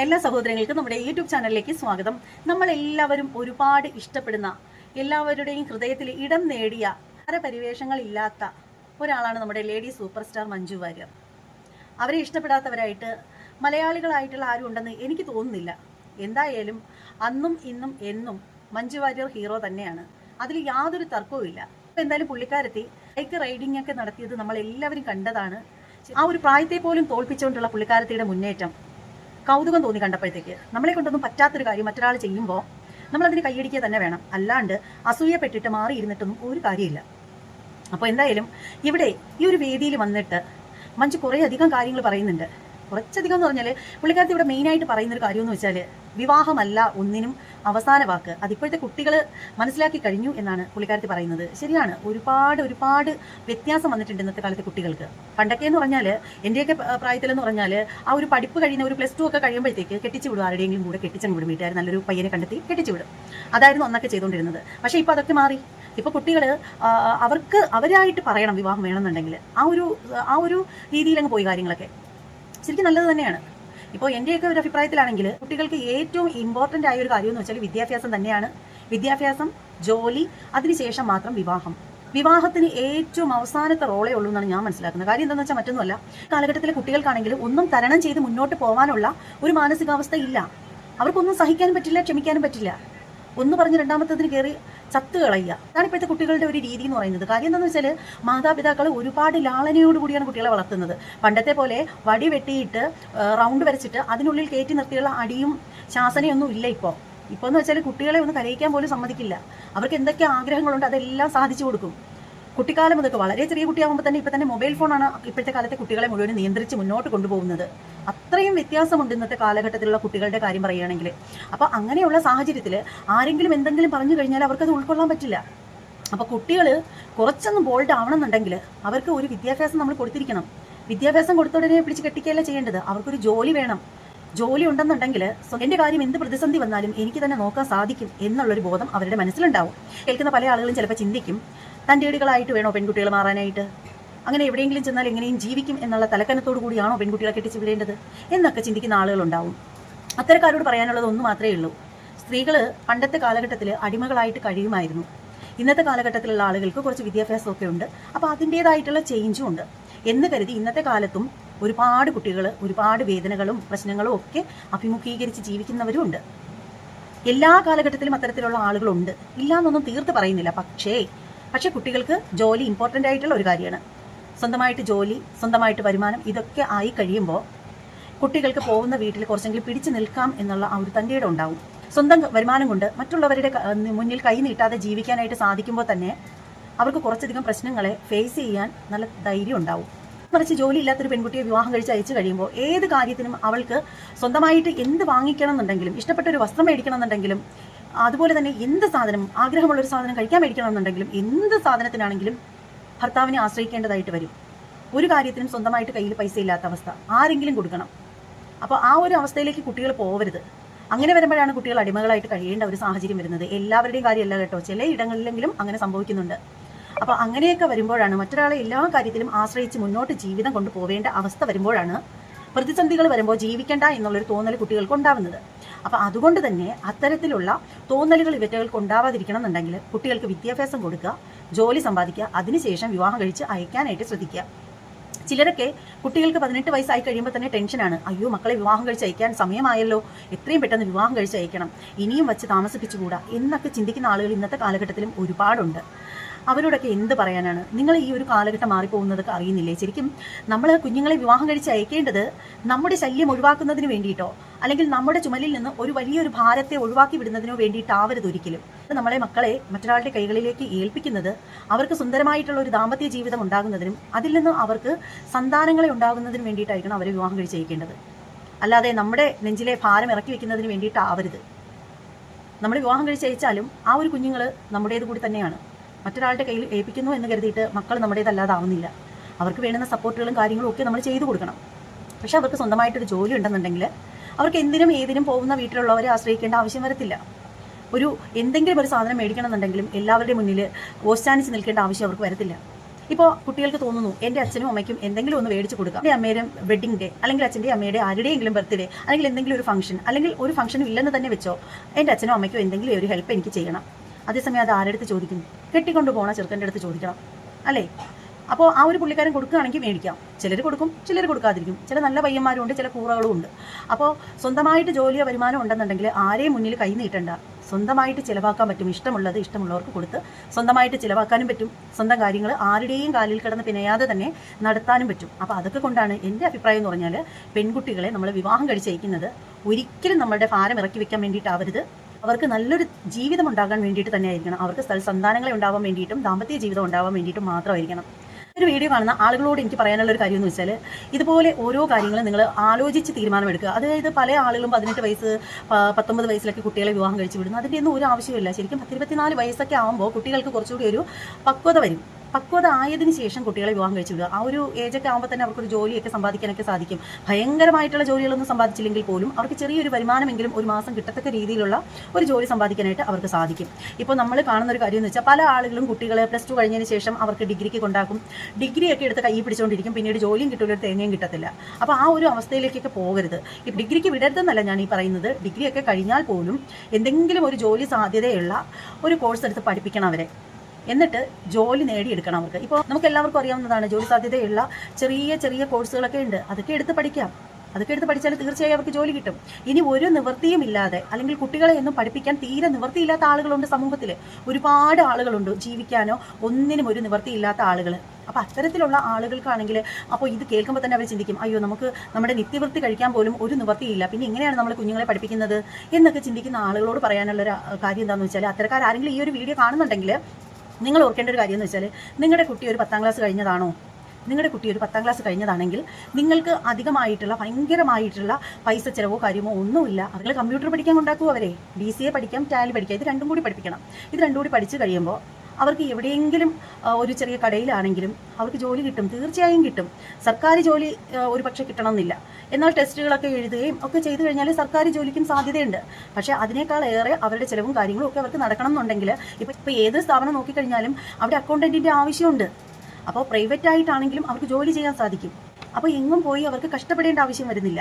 എല്ലാ സഹോദരങ്ങൾക്കും നമ്മുടെ യൂട്യൂബ് ചാനലിലേക്ക് സ്വാഗതം. നമ്മൾ എല്ലാവരും ഒരുപാട് ഇഷ്ടപ്പെടുന്ന എല്ലാവരുടെയും ഹൃദയത്തിൽ ഇടം നേടിയ പരിവേഷങ്ങളില്ലാത്ത ഒരാളാണ് നമ്മുടെ lady super star Manju Warrier. അവരെ ഇഷ്ടപ്പെടാത്തവരായിട്ട് മലയാളികളായിട്ടുള്ള ആരും ഉണ്ടെന്ന് എനിക്ക് തോന്നുന്നില്ല. എന്തായാലും അന്നും ഇന്നും എന്നും മഞ്ജു വാര്യർ ഹീറോ തന്നെയാണ്. അതിൽ യാതൊരു തർക്കവും ഇല്ല. ഇപ്പൊ എന്തായാലും പുള്ളിക്കാരത്തി ബൈക്ക് റൈഡിംഗ് ഒക്കെ നടത്തിയത് നമ്മളെല്ലാവരും കണ്ടതാണ്. ആ ഒരു പ്രായത്തെ പോലും തോൽപ്പിച്ചുകൊണ്ടുള്ള പുള്ളിക്കാരത്തിയുടെ മുന്നേറ്റം. കൗതുകം തോന്നി കണ്ടപ്പോഴത്തേക്ക്. നമ്മളെ കൊണ്ടൊന്നും പറ്റാത്തൊരു കാര്യം മറ്റൊരാൾ ചെയ്യുമ്പോൾ നമ്മളതിന് കൈയടിക്കുക തന്നെ വേണം. അല്ലാണ്ട് അസൂയപ്പെട്ടിട്ട് മാറിയിരുന്നിട്ടൊന്നും ഒരു കാര്യമില്ല. അപ്പോൾ എന്തായാലും ഇവിടെ ഈ ഒരു വേദിയിൽ വന്നിട്ട് മഞ്ജു കുറേ അധികം കാര്യങ്ങൾ പറയുന്നുണ്ട്. കുറച്ചധികം എന്ന് പറഞ്ഞാൽ പുള്ളിക്കാരത്തി ഇവിടെ മെയിനായിട്ട് പറയുന്ന ഒരു കാര്യം എന്ന് വെച്ചാൽ വിവാഹമല്ല ഒന്നിനും അവസാന വാക്ക്. അതിപ്പോഴത്തെ കുട്ടികൾ മനസ്സിലാക്കി കഴിഞ്ഞു എന്നാണ് പുള്ളിക്കാരത്തി പറയുന്നത്. ശരിയാണ്. ഒരുപാട് ഒരുപാട് വ്യത്യാസം വന്നിട്ടുണ്ട് ഇന്നത്തെ കാലത്തെ കുട്ടികൾക്ക്. പണ്ടൊക്കെ എന്ന് പറഞ്ഞാൽ എന്റെയൊക്കെ പ്രായത്തിലെന്ന് പറഞ്ഞാൽ ആ ഒരു പഠിപ്പ് കഴിയുന്ന ഒരു പ്ലസ് ടു ഒക്കെ കഴിയുമ്പോഴത്തേക്ക് കെട്ടിച്ചു വിടും. ആരുടെയെങ്കിലും കൂടെ കെട്ടിച്ചു വിടും. വീട്ടുകാർ നല്ലൊരു പയ്യനെ കണ്ടെത്തി കെട്ടിച്ചു വിടും. അതായിരുന്നു അന്നൊക്കെ ചെയ്തുകൊണ്ടിരുന്നത്. പക്ഷേ ഇപ്പോൾ അതൊക്കെ മാറി. ഇപ്പോൾ കുട്ടികൾ അവർക്ക് അവരായിട്ട് പറയണം വിവാഹം വേണമെന്നുണ്ടെങ്കിൽ ആ ഒരു ആ ഒരു രീതിയിലങ്ങ് പോയി കാര്യങ്ങളൊക്കെ. ശരിക്കും നല്ലത് തന്നെയാണ്. ഇപ്പോൾ എന്റെയൊക്കെ ഒരു അഭിപ്രായത്തിലാണെങ്കിൽ കുട്ടികൾക്ക് ഏറ്റവും ഇമ്പോർട്ടന്റ് ആയ ഒരു കാര്യം എന്ന് വെച്ചാൽ വിദ്യാഭ്യാസം തന്നെയാണ്. വിദ്യാഭ്യാസം ജോലി അതിനുശേഷം മാത്രം വിവാഹം. വിവാഹത്തിന് ഏറ്റവും അവസാനത്തെ റോളേ ഉള്ളൂ എന്നാണ് ഞാൻ മനസ്സിലാക്കുന്നത്. കാര്യം എന്താണെന്ന് വെച്ചാൽ മറ്റൊന്നുമല്ല. കാലഘട്ടത്തിലെ കുട്ടികൾക്കാണെങ്കിൽ ഒന്നും തരണം ചെയ്ത് മുന്നോട്ട് പോകാനുള്ള ഒരു മാനസികാവസ്ഥ ഇല്ല അവർക്കൊന്നും സഹിക്കാനും പറ്റില്ല ക്ഷമിക്കാനും പറ്റില്ല. ഒന്ന് പറഞ്ഞ് രണ്ടാമത്തതിന് കയറി ചത്ത് കളയുക. അതാണ് ഇപ്പോഴത്തെ കുട്ടികളുടെ ഒരു രീതി എന്ന് പറയുന്നത്. കാര്യം എന്താണെന്ന് വെച്ചാൽ മാതാപിതാക്കൾ ഒരുപാട് ലാളനയോടുകൂടിയാണ് കുട്ടികളെ വളർത്തുന്നത്. പണ്ടത്തെ പോലെ വടി വെട്ടിയിട്ട് റൗണ്ട് വരച്ചിട്ട് അതിനുള്ളിൽ കയറ്റി നിർത്തിയുള്ള അടിയും ശാസനയൊന്നും ഇല്ല ഇപ്പോൾ ഇപ്പോൾ എന്ന് വെച്ചാൽ കുട്ടികളെ ഒന്ന് കരയിക്കാൻ പോലും സമ്മതിക്കില്ല. അവർക്ക് എന്തൊക്കെ ആഗ്രഹങ്ങളുണ്ട് അതെല്ലാം സാധിച്ചു കൊടുക്കും. കുട്ടിക്കാലം മുതൽ വളരെ ചെറിയ കുട്ടിയാകുമ്പോൾ തന്നെ ഇപ്പം തന്നെ മൊബൈൽ ഫോണാണ് ഇപ്പോഴത്തെ കാലത്തെ കുട്ടികളെ മുഴുവൻ നിയന്ത്രിച്ച് മുന്നോട്ട് കൊണ്ടുപോകുന്നത്. അത്രയും വ്യത്യാസമുണ്ട് ഇന്നത്തെ കാലഘട്ടത്തിലുള്ള കുട്ടികളുടെ കാര്യം പറയുകയാണെങ്കിൽ. അപ്പോൾ അങ്ങനെയുള്ള സാഹചര്യത്തിൽ ആരെങ്കിലും എന്തെങ്കിലും പറഞ്ഞു കഴിഞ്ഞാൽ അവർക്കത് ഉൾക്കൊള്ളാൻ പറ്റില്ല. അപ്പോൾ കുട്ടികൾ കുറച്ചൊന്ന് ബോൾഡ് ആവണമെന്നുണ്ടെങ്കിൽ അവർക്ക് ഒരു വിദ്യാഭ്യാസം നമ്മൾ കൊടുത്തിരിക്കണം. വിദ്യാഭ്യാസം കൊടുത്തുടനെ പിടിച്ച് കെട്ടിക്കുകയല്ല ചെയ്യേണ്ടത്? അവർക്കൊരു ജോലി വേണം. ജോലി ഉണ്ടെന്നുണ്ടെങ്കിൽ എന്റെ കാര്യം എന്ത് പ്രതിസന്ധി വന്നാലും എനിക്ക് തന്നെ നോക്കാൻ സാധിക്കും എന്നുള്ളൊരു ബോധം അവരുടെ മനസ്സിലുണ്ടാവും. കേൾക്കുന്ന പല ആളുകളും ചിലപ്പോൾ ചിന്തിക്കും തന്റെ വേണോ പെൺകുട്ടികൾ മാറാനായിട്ട്? അങ്ങനെ എവിടെയെങ്കിലും ചെന്നാൽ എങ്ങനെയും ജീവിക്കും എന്നുള്ള തലക്കനത്തോടു കൂടിയാണോ പെൺകുട്ടികളെ കെട്ടിച്ചു വിടേണ്ടത്? എന്നൊക്കെ ചിന്തിക്കുന്ന ആളുകളുണ്ടാവും. അത്തരക്കാരോട് പറയാനുള്ളത് ഒന്ന് മാത്രമേ ഉള്ളൂ. സ്ത്രീകൾ പണ്ടത്തെ കാലഘട്ടത്തിൽ അടിമകളായിട്ട് കഴിയുമായിരുന്നു. ഇന്നത്തെ കാലഘട്ടത്തിലുള്ള ആളുകൾക്ക് കുറച്ച് വിദ്യാഭ്യാസമൊക്കെ ഉണ്ട്. അപ്പോൾ അതിന്റേതായിട്ടുള്ള ചേഞ്ചും ഉണ്ട്. എന്ന് കരുതി ഇന്നത്തെ കാലത്തും ഒരുപാട് കുട്ടികൾ ഒരുപാട് വേദനകളും പ്രശ്നങ്ങളും ഒക്കെ അഭിമുഖീകരിച്ച് ജീവിക്കുന്നവരും ഉണ്ട് എല്ലാ കാലഘട്ടത്തിലും അത്തരത്തിലുള്ള ആളുകളുണ്ട്. ഇല്ല എന്നൊന്നും തീർത്ത് പറയുന്നില്ല. പക്ഷേ പക്ഷെ കുട്ടികൾക്ക് ജോലി ഇമ്പോർട്ടന്റ് ആയിട്ടുള്ള ഒരു കാര്യമാണ്. സ്വന്തമായിട്ട് ജോലി സ്വന്തമായിട്ട് വരുമാനം ഇതൊക്കെ ആയി കഴിയുമ്പോൾ കുട്ടികൾക്ക് പോകുന്ന വീട്ടിൽ കുറച്ചെങ്കിലും പിടിച്ചു നിൽക്കാം എന്നുള്ള ആ ഒരു തന്റെ ഉണ്ടാവും. സ്വന്തം വരുമാനം കൊണ്ട് മറ്റുള്ളവരുടെ മുന്നിൽ കൈ നീട്ടാതെ ജീവിക്കാനായിട്ട് സാധിക്കുമ്പോൾ തന്നെ അവർക്ക് കുറച്ചധികം പ്രശ്നങ്ങളെ ഫേസ് ചെയ്യാൻ നല്ല ധൈര്യം ഉണ്ടാവും. മറിച്ച് ജോലി ഇല്ലാത്തൊരു പെൺകുട്ടിയെ വിവാഹം കഴിച്ച് അയച്ചു കഴിയുമ്പോൾ ഏത് കാര്യത്തിനും അവൾക്ക് സ്വന്തമായിട്ട് എന്ത് വാങ്ങിക്കണം എന്നുണ്ടെങ്കിലും ഇഷ്ടപ്പെട്ട ഒരു വസ്ത്രം മേടിക്കണം എന്നുണ്ടെങ്കിലും അതുപോലെ തന്നെ എന്ത് സാധനം ആഗ്രഹമുള്ള ഒരു സാധനം കഴിക്കാൻ മേടിക്കണം എന്നുണ്ടെങ്കിലും എന്ത് സാധനത്തിനാണെങ്കിലും ഭർത്താവിനെ ആശ്രയിക്കേണ്ടതായിട്ട് വരും. ഒരു കാര്യത്തിനും സ്വന്തമായിട്ട് കയ്യിൽ പൈസ ഇല്ലാത്ത അവസ്ഥ. ആരെങ്കിലും കൊടുക്കണം. അപ്പോൾ ആ ഒരു അവസ്ഥയിലേക്ക് കുട്ടികൾ പോവരുത്. അങ്ങനെ വരുമ്പോഴാണ് കുട്ടികൾ അടിമകളായിട്ട് കഴിയേണ്ട ഒരു സാഹചര്യം വരുന്നത്. എല്ലാവരുടെയും കാര്യമല്ല കേട്ടോ. ചില ഇടങ്ങളിലെങ്കിലും അങ്ങനെ സംഭവിക്കുന്നുണ്ട്. അപ്പോൾ അങ്ങനെയൊക്കെ വരുമ്പോഴാണ് മറ്റൊരാളെ എല്ലാ കാര്യത്തിലും ആശ്രയിച്ച് മുന്നോട്ട് ജീവിതം കൊണ്ടുപോവേണ്ട അവസ്ഥ വരുമ്പോഴാണ് പ്രതിസന്ധികൾ വരുമ്പോൾ ജീവിക്കണ്ട എന്നുള്ളൊരു തോന്നൽ കുട്ടികൾക്ക് ഉണ്ടാവുന്നത്. അപ്പോൾ അതുകൊണ്ട് തന്നെ അത്തരത്തിലുള്ള തോന്നലുകൾ ഇവറ്റകൾക്ക് ഉണ്ടാവാതിരിക്കണം എന്നുണ്ടെങ്കിൽ കുട്ടികൾക്ക് വിദ്യാഭ്യാസം കൊടുക്കുക ജോലി സമ്പാദിക്കുക അതിനുശേഷം വിവാഹം കഴിച്ച് അയക്കാനായിട്ട് ശ്രദ്ധിക്കുക. ചിലരൊക്കെ കുട്ടികൾക്ക് പതിനെട്ട് വയസ്സായി കഴിയുമ്പോൾ തന്നെ ടെൻഷനാണ്. അയ്യോ മക്കളെ വിവാഹം കഴിച്ച് അയക്കാൻ സമയമായല്ലോ. എത്രയും പെട്ടെന്ന് വിവാഹം കഴിച്ച് അയക്കണം. ഇനിയും വച്ച് താമസിപ്പിച്ചുകൂടാ എന്നൊക്കെ ചിന്തിക്കുന്ന ആളുകൾ ഇന്നത്തെ കാലഘട്ടത്തിലും ഒരുപാടുണ്ട്. അവരോടൊക്കെ എന്ത് പറയാനാണ്? നിങ്ങൾ ഈ ഒരു കാലഘട്ടം മാറിപ്പോകുന്നതൊക്കെ അറിയുന്നില്ലേ? ശരിക്കും നമ്മൾ കുഞ്ഞുങ്ങളെ വിവാഹം കഴിച്ച് അയക്കേണ്ടത് നമ്മുടെ ശല്യം ഒഴിവാക്കുന്നതിന് വേണ്ടിയിട്ടോ അല്ലെങ്കിൽ നമ്മുടെ ചുമലിൽ നിന്ന് ഒരു വലിയൊരു ഭാരത്തെ ഒഴിവാക്കി വിടുന്നതിനോ വേണ്ടിയിട്ടാവരുത് ഒരിക്കലും. നമ്മളെ മക്കളെ മറ്റൊരാളുടെ കൈകളിലേക്ക് ഏൽപ്പിക്കുന്നത് അവർക്ക് സുന്ദരമായിട്ടുള്ള ഒരു ദാമ്പത്യ ജീവിതം ഉണ്ടാകുന്നതിനും അതിൽ നിന്ന് അവർക്ക് സന്താനങ്ങളെ ഉണ്ടാകുന്നതിനും വേണ്ടിയിട്ടായിരിക്കണം അവരെ വിവാഹം കഴിച്ച് അയക്കേണ്ടത്. അല്ലാതെ നമ്മുടെ നെഞ്ചിലെ ഭാരം ഇറക്കി വെക്കുന്നതിന് വേണ്ടിയിട്ടാവരുത്. നമ്മൾ വിവാഹം കഴിച്ച് അയച്ചാലും ആ ഒരു കുഞ്ഞുങ്ങൾ നമ്മുടേത് കൂടി തന്നെയാണ്. മറ്റൊരാളുടെ കയ്യിൽ ഏൽപ്പിക്കുന്നു എന്ന് കരുതിയിട്ട് മക്കൾ നമ്മുടേതല്ലാതാവുന്നില്ല. അവർക്ക് വേണ്ടുന്ന സപ്പോർട്ടുകളും കാര്യങ്ങളും ഒക്കെ നമ്മൾ ചെയ്തു കൊടുക്കണം. പക്ഷെ അവർക്ക് സ്വന്തമായിട്ടൊരു ജോലി ഉണ്ടെന്നുണ്ടെങ്കിൽ അവർക്ക് എന്തിനും ഏതിനും പോകുന്ന വീട്ടിലുള്ളവരെ ആശ്രയിക്കേണ്ട ആവശ്യം വരത്തില്ല. ഒരു എന്തെങ്കിലും ഒരു സാധനം മേടിക്കണം എന്നുണ്ടെങ്കിലും എല്ലാവരുടെയും മുന്നിൽ ഓസ്റ്റാനിച്ച് നിൽക്കേണ്ട ആവശ്യം അവർക്ക് വരത്തില്ല. ഇപ്പോൾ കുട്ടികൾക്ക് തോന്നുന്നു എന്റെ അച്ഛനും അമ്മയ്ക്കും എന്തെങ്കിലും ഒന്ന് മേടിച്ച് കൊടുക്കാം. എന്റെ അമ്മയുടെ വെഡിങ് ഡേ അല്ലെങ്കിൽ അച്ഛന്റെ അമ്മയുടെ ആരുടെയെങ്കിലും ബർത്ത്ഡേ അല്ലെങ്കിൽ എന്തെങ്കിലും ഒരു ഫംഗ്ഷൻ അല്ലെങ്കിൽ ഒരു ഫംഗ്ഷൻ ഇല്ലെന്ന് തന്നെ വെച്ചോ എന്റെ അച്ഛനും അമ്മയ്ക്കും എന്തെങ്കിലും ഒരു ഹെൽപ്പ് എനിക്ക് ചെയ്യണം. അതേസമയം അത് ആരുടെ അടുത്ത് ചോദിക്കുന്നു? കെട്ടിക്കൊണ്ട് പോണ ചെറുക്കന്റെ അടുത്ത് ചോദിക്കണം. അല്ലേ? അപ്പോൾ ആ ഒരു പുള്ളിക്കാരൻ കൊടുക്കുകയാണെങ്കിൽ മേടിക്കാം. ചിലർ കൊടുക്കും ചിലർ കൊടുക്കാതിരിക്കും. ചില നല്ല പയ്യന്മാരുണ്ട് ചില കൂറകളും ഉണ്ട്. അപ്പോൾ സ്വന്തമായിട്ട് ജോലിയോ വരുമാനം ഉണ്ടെന്നുണ്ടെങ്കിൽ ആരെയും മുന്നിൽ കൈ നീട്ടണ്ട. സ്വന്തമായിട്ട് ചിലവാക്കാൻ പറ്റും. ഇഷ്ടമുള്ളത് ഇഷ്ടമുള്ളവർക്ക് കൊടുത്ത് സ്വന്തമായിട്ട് ചിലവാക്കാനും പറ്റും. സ്വന്തം കാര്യങ്ങൾ ആരുടെയും കാലിൽ കിടന്ന് പിണയാതെ തന്നെ നടത്താനും പറ്റും. അപ്പോൾ അതൊക്കെ കൊണ്ടാണ് എന്റെ അഭിപ്രായം എന്ന് പറഞ്ഞാൽ പെൺകുട്ടികളെ നമ്മൾ വിവാഹം കഴിച്ചയക്കുന്നത് ഒരിക്കലും നമ്മളുടെ ഭാരം ഇറക്കി വെക്കാൻ വേണ്ടിയിട്ടാവരുത്. അവർക്ക് നല്ലൊരു ജീവിതം ഉണ്ടാകാൻ വേണ്ടിയിട്ട് തന്നെ ആയിരിക്കണം അവർക്ക് സ്ഥല സന്താനങ്ങളെ ഉണ്ടാവാൻ വേണ്ടിയിട്ടും ദാമ്പത്യ ജീവിതം ഉണ്ടാവാൻ വേണ്ടിയിട്ടും മാത്രമായിരിക്കണം. ഒരു വീഡിയോ കാണുന്ന ആളുകളോട് എനിക്ക് പറയാനുള്ള ഒരു കാര്യം എന്ന് വെച്ചാൽ ഇതുപോലെ ഓരോ കാര്യങ്ങളും നിങ്ങൾ ആലോചിച്ച് തീരുമാനമെടുക്കുക. അതായത് പല ആളുകളും പതിനെട്ട് വയസ്സ് പത്തൊമ്പത് വയസ്സിലൊക്കെ കുട്ടികളെ വിവാഹം കഴിച്ചു വിടുന്നു. അതിന്റെ ഒന്നും ഒരു ആവശ്യമില്ല ശരിക്കും പത്തിരുപത്തിനാല് വയസ്സൊക്കെ ആകുമ്പോൾ കുട്ടികൾക്ക് കുറച്ചുകൂടി ഒരു പക്വത വരും. പക്വത ആയതിന് ശേഷം കുട്ടികളെ വിവാഹം കഴിച്ചു വിടുക. ആ ഒരു ഏജൊക്കെ ആകുമ്പോൾ തന്നെ അവർക്കൊരു ജോലിയൊക്കെ സമ്പാദിക്കാനൊക്കെ സാധിക്കും. ഭയങ്കരമായിട്ടുള്ള ജോലികളൊന്നും സമ്പാദിച്ചില്ലെങ്കിൽ പോലും അവർക്ക് ചെറിയൊരു വരുമാനമെങ്കിലും ഒരു മാസം കിട്ടത്തക്ക രീതിയിലുള്ള ഒരു ജോലി സമ്പാദിക്കാനായിട്ട് അവർക്ക് സാധിക്കും. ഇപ്പോൾ നമ്മൾ കാണുന്ന ഒരു കാര്യം എന്ന് വെച്ചാൽ പല ആളുകളും കുട്ടികളെ പ്ലസ് ടു കഴിഞ്ഞതിന് ശേഷം അവർക്ക് ഡിഗ്രിക്ക് കൊണ്ടാക്കും. ഡിഗ്രിയൊക്കെ എടുത്ത് കൈ പിടിച്ചുകൊണ്ടിരിക്കും പിന്നീട് ജോലിയും കിട്ടില്ല തേങ്ങയും കിട്ടത്തില്ല. അപ്പോൾ ആ ഒരു അവസ്ഥയിലേക്കൊക്കെ പോകരുത്. ഈ ഡിഗ്രിക്ക് വിടരുതെന്നല്ല ഞാൻ ഈ പറയുന്നത്. ഡിഗ്രിയൊക്കെ കഴിഞ്ഞാൽ പോലും എന്തെങ്കിലും ഒരു ജോലി സാധ്യതയുള്ള ഒരു കോഴ്സ് എടുത്ത് പഠിപ്പിക്കണം അവരെ. എന്നിട്ട് ജോലി നേടിയെടുക്കണം അവർക്ക്. ഇപ്പോൾ നമുക്ക് എല്ലാവർക്കും അറിയാവുന്നതാണ് ജോലി സാധ്യതയുള്ള ചെറിയ ചെറിയ കോഴ്സുകളൊക്കെ ഉണ്ട്. അതൊക്കെ എടുത്ത് പഠിക്കാം. അതൊക്കെ എടുത്ത് പഠിച്ചാൽ തീർച്ചയായും അവർക്ക് ജോലി കിട്ടും. ഇനി ഒരു നിവൃത്തിയും ഇല്ലാതെ അല്ലെങ്കിൽ കുട്ടികളെ ഒന്നും പഠിപ്പിക്കാൻ തീരെ നിവൃത്തിയില്ലാത്ത ആളുകളുണ്ട് സമൂഹത്തിൽ ഒരുപാട് ആളുകളുണ്ട് ജീവിക്കാനോ ഒന്നിനും ഒരു നിവൃത്തിയില്ലാത്ത ആളുകൾ അപ്പോൾ അത്തരത്തിലുള്ള ആളുകൾക്കാണെങ്കിൽ അപ്പോൾ ഇത് കേൾക്കുമ്പോൾ തന്നെ അവർ ചിന്തിക്കും അയ്യോ നമുക്ക് നമ്മുടെ നിത്യവൃത്തി കഴിക്കാൻ പോലും ഒരു നിവൃത്തിയില്ല. പിന്നെ എങ്ങനെയാണ് നമ്മൾ കുഞ്ഞുങ്ങളെ പഠിപ്പിക്കുന്നത്? എന്നൊക്കെ ചിന്തിക്കുന്ന ആളുകളോട് പറയാനുള്ള ഒരു കാര്യം എന്താണെന്ന് വെച്ചാൽ അത്തരക്കാരെങ്കിലും ഈ ഒരു വീഡിയോ കാണുന്നുണ്ടെങ്കിൽ നിങ്ങൾ ഓർക്കേണ്ട ഒരു കാര്യം എന്ന് വെച്ചാൽ നിങ്ങളുടെ കുട്ടി ഒരു പത്താം ക്ലാസ് കഴിഞ്ഞതാണോ? നിങ്ങളുടെ കുട്ടി ഒരു പത്താം ക്ലാസ് കഴിഞ്ഞതാണെങ്കിൽ നിങ്ങൾക്ക് അധികമായിട്ടുള്ള ഭയങ്കരമായിട്ടുള്ള പൈസ ചിലവോ കാര്യമോ ഒന്നുമില്ല. അവർ കമ്പ്യൂട്ടർ പഠിക്കാൻ കൊണ്ടാക്കും അവരെ. ഡി സി എ പഠിക്കാം ടാലി പഠിക്കാം. ഇത് രണ്ടും കൂടി പഠിപ്പിക്കണം. ഇത് രണ്ടും കൂടി പഠിച്ചു കഴിയുമ്പോൾ അവർക്ക് എവിടെയെങ്കിലും ഒരു ചെറിയ കടയിലാണെങ്കിലും അവർക്ക് ജോലി കിട്ടും. തീർച്ചയായും കിട്ടും. സർക്കാർ ജോലി ഒരു പക്ഷേ കിട്ടണമെന്നില്ല. എന്നാൽ ടെസ്റ്റുകളൊക്കെ എഴുതുകയും ഒക്കെ ചെയ്തു കഴിഞ്ഞാൽ സർക്കാർ ജോലിക്കും സാധ്യതയുണ്ട്. പക്ഷേ അതിനേക്കാൾ ഏറെ അവരുടെ ചിലവും കാര്യങ്ങളും ഒക്കെ അവർക്ക് നടക്കണം എന്നുണ്ടെങ്കിൽ ഇപ്പോൾ ഇപ്പോൾ ഏത് സ്ഥാപനം നോക്കിക്കഴിഞ്ഞാലും അവിടെ അക്കൗണ്ടന്റിന്റെ ആവശ്യമുണ്ട്. അപ്പോൾ പ്രൈവറ്റ് ആയിട്ടാണെങ്കിലും അവർക്ക് ജോലി ചെയ്യാൻ സാധിക്കും. അപ്പോൾ എങ്ങും പോയി അവർക്ക് കഷ്ടപ്പെടേണ്ട ആവശ്യം വരുന്നില്ല.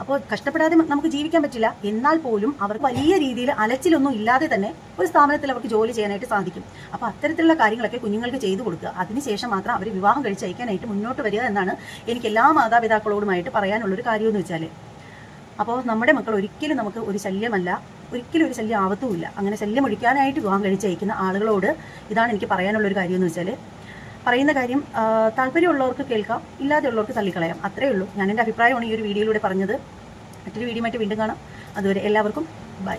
അപ്പോൾ കഷ്ടപ്പെടാതെ നമുക്ക് ജീവിക്കാൻ പറ്റില്ല. എന്നാൽ പോലും അവർക്ക് വലിയ രീതിയിൽ അലച്ചിലൊന്നും ഇല്ലാതെ തന്നെ ഒരു സ്ഥാപനത്തിൽ അവർക്ക് ജോലി ചെയ്യാനായിട്ട് സാധിക്കും. അപ്പോൾ അത്തരത്തിലുള്ള കാര്യങ്ങളൊക്കെ കുഞ്ഞുങ്ങൾക്ക് ചെയ്തു കൊടുക്കുക. അതിനുശേഷം മാത്രം അവർ വിവാഹം കഴിച്ചയക്കാനായിട്ട് മുന്നോട്ട് വരിക എന്നാണ് എനിക്ക് എല്ലാ മാതാപിതാക്കളോടുമായിട്ട് പറയാനുള്ളൊരു കാര്യമെന്ന് വെച്ചാൽ അപ്പോൾ നമ്മുടെ മക്കൾ ഒരിക്കലും നമുക്ക് ഒരു ശല്യമല്ല. ഒരിക്കലും ഒരു ശല്യം ആവത്തുമില്ല. അങ്ങനെ ശല്യം ഒഴിക്കാനായിട്ട് വിവാഹം കഴിച്ചയക്കുന്ന ആളുകളോട് ഇതാണ് എനിക്ക് പറയാനുള്ളൊരു കാര്യം എന്ന് വെച്ചാൽ പറയുന്ന കാര്യം താല്പര്യമുള്ളവർക്ക് കേൾക്കാം ഇല്ലാതെയുള്ളവർക്ക് തള്ളിക്കളയാം. അത്രയേ ഉള്ളൂ. ഞാൻ എന്റെ അഭിപ്രായമാണ് ഈ ഒരു വീഡിയോയിലൂടെ പറഞ്ഞത്. മറ്റൊരു വീഡിയോ വീണ്ടും കാണാം. അതുവരെ എല്ലാവർക്കും ബൈ.